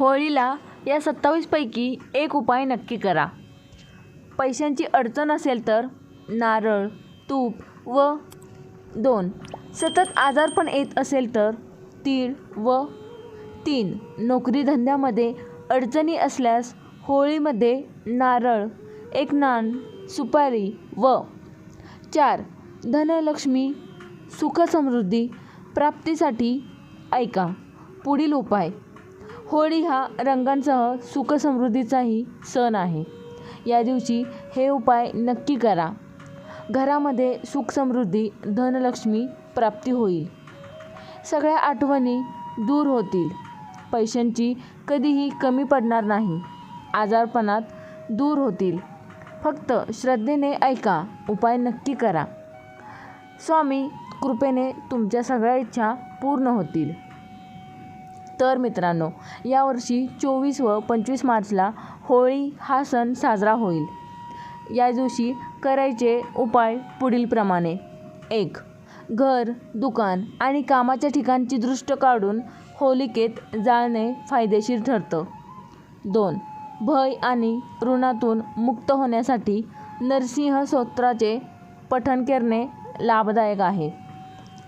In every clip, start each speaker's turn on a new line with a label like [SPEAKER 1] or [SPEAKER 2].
[SPEAKER 1] होळीला या सत्तावीसपैकी एक उपाय नक्की करा. पैशांची अडचण असेल तर नारळ तूप व दोन. सतत आजारपण येत असेल तर तीळ व तीन. नोकरी धंद्यामध्ये अडचणी असल्यास होळीमध्ये नारळ एक नान सुपारी व चार. धनलक्ष्मी सुखसमृद्धी प्राप्तीसाठी ऐका. पुढील उपाय. होळी हा रंगांसह सुखसमृद्धीचाही सण आहे. या दिवशी हे उपाय नक्की करा. घरामध्ये सुखसमृद्धी धनलक्ष्मी प्राप्ती होईल. सगळ्या आठवणी दूर होतील. पैशांची कधीही कमी पडणार नाही. आजारपणात दूर होतील. फक्त श्रद्धेने ऐका. उपाय नक्की करा. स्वामी कृपेने तुमच्या सगळ्या इच्छा पूर्ण होतील. तर मित्रांनो यावर्षी चोवीस व पंचवीस मार्चला होळी हा सण साजरा होईल. या दिवशी करायचे उपाय पुढीलप्रमाणे. एक घर दुकान आणि कामाच्या ठिकाणची दृष्ट काढून होलिकेत जाळणे फायदेशीर ठरतं. दोन भय आणि ऋणातून मुक्त होण्यासाठी नरसिंह स्तोत्राचे पठण करणे लाभदायक आहे.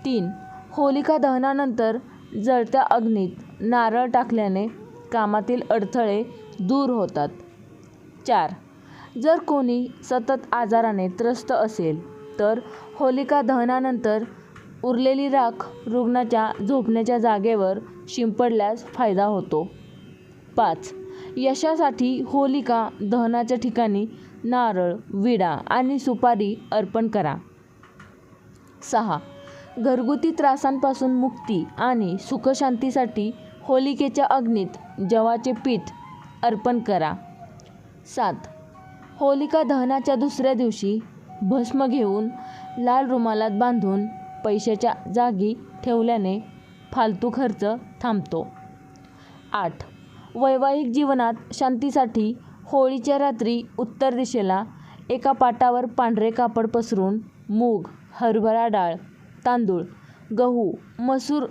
[SPEAKER 1] तीन होलिका दहनानंतर जळत्या अग्नीत नारळ टाकल्याने कामातील अडथळे दूर होतात. चार. जर कोणी सतत आजाराने त्रस्त असेल तर होलिका दहनानंतर उरलेली राख रुग्णाच्या झोपण्याच्या जागेवर शिंपडल्यास फायदा होतो. पाच. यशासाठी होलिका दहनाच्या ठिकाणी नारळ विडा आणि सुपारी अर्पण करा. सहा. घरगुती त्रासांपासून मुक्ती आणि सुखशांतीसाठी होलिकेच्या अग्नीत जवाचे पीठ अर्पण करा. सात. होलिका दहनाच्या दुसऱ्या दिवशी भस्म घेऊन लाल रुमालात बांधून पैशाच्या जागी ठेवल्याने फालतू खर्च थांबतो. आठ. वैवाहिक जीवनात शांतीसाठी होळीच्या रात्री उत्तर दिशेला एका पाटावर पांढरे कापड पसरून मूग हरभरा डाळ तांदूळ गहू मसूर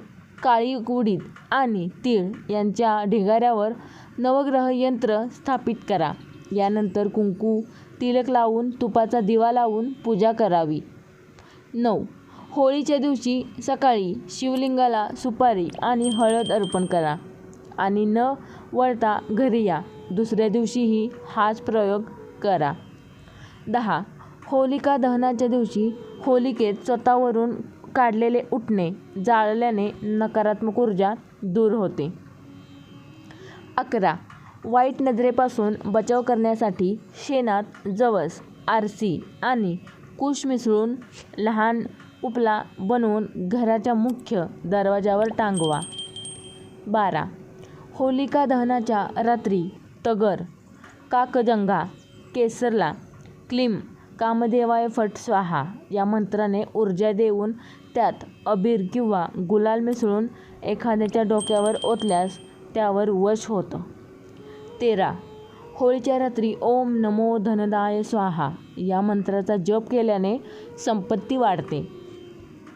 [SPEAKER 1] काळी उडीद आणि तीळ यांच्या ढिगाऱ्यावर नवग्रह यंत्र स्थापित करा. यानंतर कुंकू तिलक लावून तुपाचा दिवा लावून पूजा करावी. नऊ. होळीच्या दिवशी सकाळी शिवलिंगाला सुपारी आणि हळद अर्पण करा आणि न वळता घरी या. दुसऱ्या दिवशीही हाच प्रयोग करा. दहा. होलिका दहनाच्या दिवशी होलिकेत स्वतःवरून काढलेले उठणे जाळल्याने नकारात्मक ऊर्जा दूर होते. अकरा. वाईट नजरेपासून बचाव करण्यासाठी शेणात जवस आरसी आणि कुश मिसळून लहान उपला बनवून घराच्या मुख्य दरवाजावर टांगवा. बारा. होलिका दहनाच्या रात्री तगर काकजंगा केसरला क्लीम कामदेवाय फट स्वाहा या मंत्राने ऊर्जा देऊन त्यात अबीर किंवा गुलाल मिसळून एखाद्याच्या डोक्यावर ओतल्यास त्यावर वश होतं. तेरा. होळीच्या रात्री ओम नमो धनदाय स्वाहा या मंत्राचा जप केल्याने संपत्ती वाढते.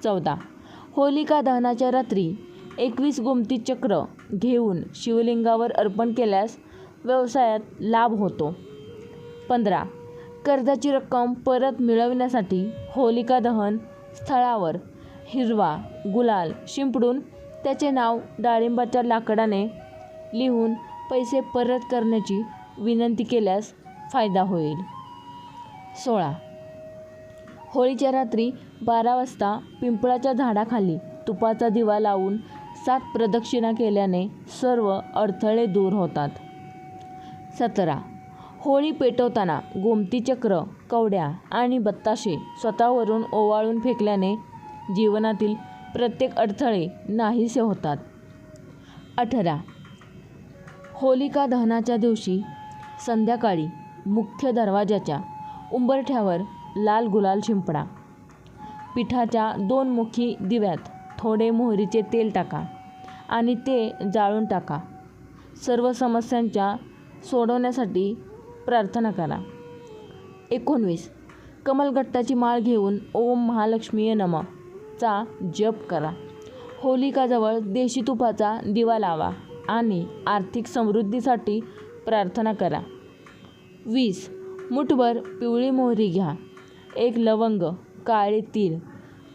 [SPEAKER 1] चौदा. होलिका दहनाच्या रात्री एकवीस गोमती चक्र घेऊन शिवलिंगावर अर्पण केल्यास व्यवसायात लाभ होतो. पंधरा. कर्जाची रक्कम परत मिळविण्यासाठी होलिका दहन स्थळावर हिरवा गुलाल शिंपडून त्याचे नाव डाळिंबाच्या लाकडाने लिहून पैसे परत करण्याची विनंती केल्यास फायदा होईल. सोळा. होळीच्या रात्री बारा वाजता पिंपळाच्या झाडाखाली तुपाचा दिवा लावून सात प्रदक्षिणा केल्याने सर्व अडथळे दूर होतात. सतरा. होळी पेटवताना गोमती चक्र कवड्या आणि बत्ताशे स्वतःवरून ओवाळून फेकल्याने जीवनातील प्रत्येक अडथळे नाहीसे होतात. अठरा. होलिका दहनाच्या दिवशी संध्याकाळी मुख्य दरवाजाच्या उंबरठ्यावर लाल गुलाल शिंपडा. पिठाच्या दोन मुखी दिव्यात थोडे मोहरीचे तेल टाका आणि ते जाळून टाका. सर्व समस्यांच्या सोडवण्यासाठी प्रार्थना करा. एकोणवीस. कमलगट्टाची माळ घेऊन ओम महालक्ष्मीय नम चा जप करा. होलिकाजवळ देशी तुपाचा दिवा लावा आणि आर्थिक समृद्धीसाठी प्रार्थना करा. वीस. मुठभर पिवळी मोहरी घ्या. एक लवंग काळे तीळ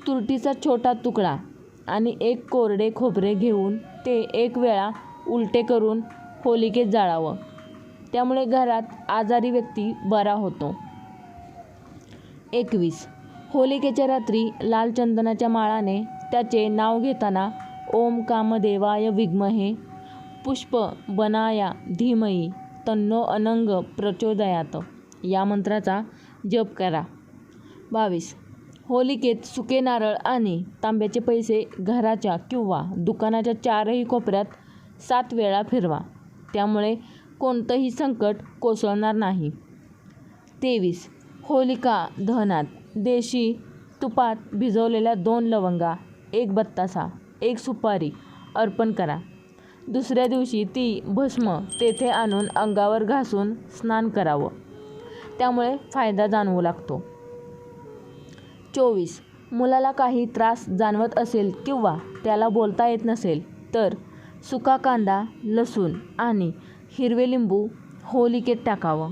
[SPEAKER 1] तुरटीचा छोटा तुकडा आणि एक कोरडे खोबरे घेऊन ते एक वेळा उलटे करून होलिकेत जाळावं. त्यामुळे घरात आजारी व्यक्ती बरा होतो. एकवीस. होलिकेच्या रात्री लाल चंदनाच्या माळाने त्याचे नाव घेताना ओम कामदेवाय विद्महे पुष्प बनाया धीमयी तन्नो अनंग प्रचोदयात. या मंत्राचा जप करा. बावीस. होलिकेत सुके नारळ आणि तांब्याचे पैसे घराच्या किंवा दुकानाच्या चारही कोपऱ्यात सात वेळा फिरवा. त्यामुळे कोणतंही संकट कोसळणार नाही. तेवीस. होलिका दहनात देशी तुपात भिजवलेल्या दोन लवंगा एक बत्तासा एक सुपारी अर्पण करा. दुसऱ्या दिवशी ती भस्म तेथे आणून अंगावर घासून स्नान करावं. त्यामुळे फायदा जाणवू लागतो. चोवीस. मुलाला काही त्रास जाणवत असेल किंवा त्याला बोलता येत नसेल तर सुका कांदा लसूण आणि हिरवे लिंबू होलिकेत टाकावं.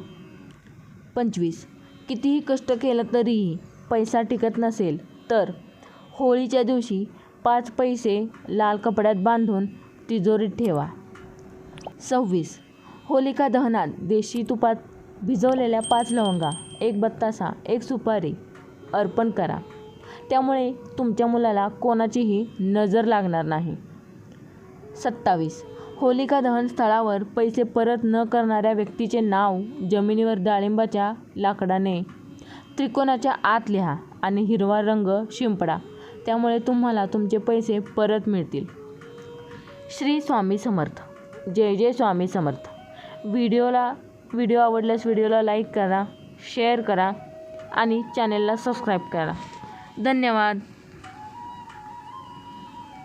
[SPEAKER 1] पंचवीस. कितीही कष्ट केलं तरीही पैसा टिकत नसेल तर होळीच्या दिवशी पाच पैसे लाल कपड्यात बांधून तिजोरीत ठेवा. सव्वीस. होलिका दहनात देशी तुपात भिजवलेल्या पाच लवंगा एक बत्तासा एक सुपारी अर्पण करा. त्यामुळे तुमच्या मुलाला कोणाचीही नजर लागणार नाही. सत्तावीस. होलिका दहन स्थळावर पैसे परत न करणाऱ्या व्यक्तीचे नाव जमिनीवर डाळिंबाच्या लाकडाने. त्रिकोणाच्या आत लिहा आणि हिरवा रंग शिंपडा. त्यामुळे तुम्हाला तुमचे पैसे परत मिळतील. श्री स्वामी समर्थ. जय जय स्वामी समर्थ. व्हिडिओला व्हिडिओ आवडल्यास व्हिडिओला लाईक करा शेअर करा आणि चॅनेलला सबस्क्राईब करा. धन्यवाद.